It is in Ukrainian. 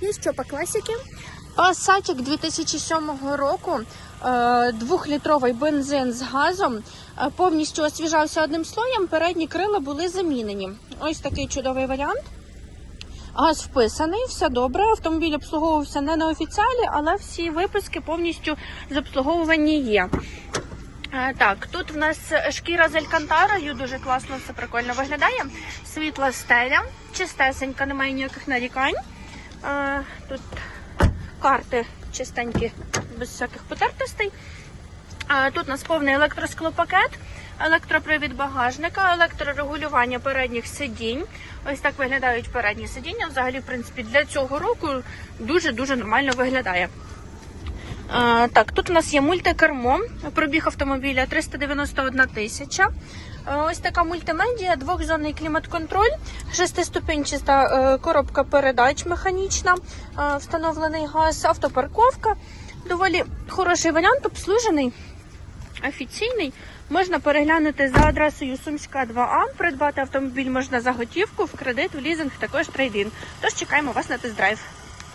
Є що по класіки? Пасатік 2007 року, е, двохлітровий бензин з газом, е, повністю освіжався одним слоєм, передні крила були замінені. Ось такий чудовий варіант. Газ вписаний, все добре. Автомобіль обслуговувався не на офіціалі, але всі виписки повністю з обслуговувані є. Е, Так, тут в нас шкіра з алькантарою, дуже класно, все прикольно виглядає. Світла стеля, чистесенька, немає ніяких нарікань. Е, Тут карти чистенькі, без всяких потертостей. А, Тут у нас повний електросклопакет, електропривід багажника, електрорегулювання передніх сидінь. Ось так виглядають передні сидіння. Взагалі, в принципі, для цього року дуже-дуже нормально виглядає. Так, тут у нас є мультикермо, пробіг автомобіля 391 тисяча. Ось така мультимедія, двохзонний клімат-контроль, шестиступенчаста е, коробка передач механічна, е, встановлений газ, автопарковка. Доволі хороший варіант, обслужений, офіційний. Можна переглянути за адресою Сумська 2А. Придбати автомобіль можна за готівку, в кредит, в лізинг, також трейдин. Тож чекаємо вас на тест-драйв.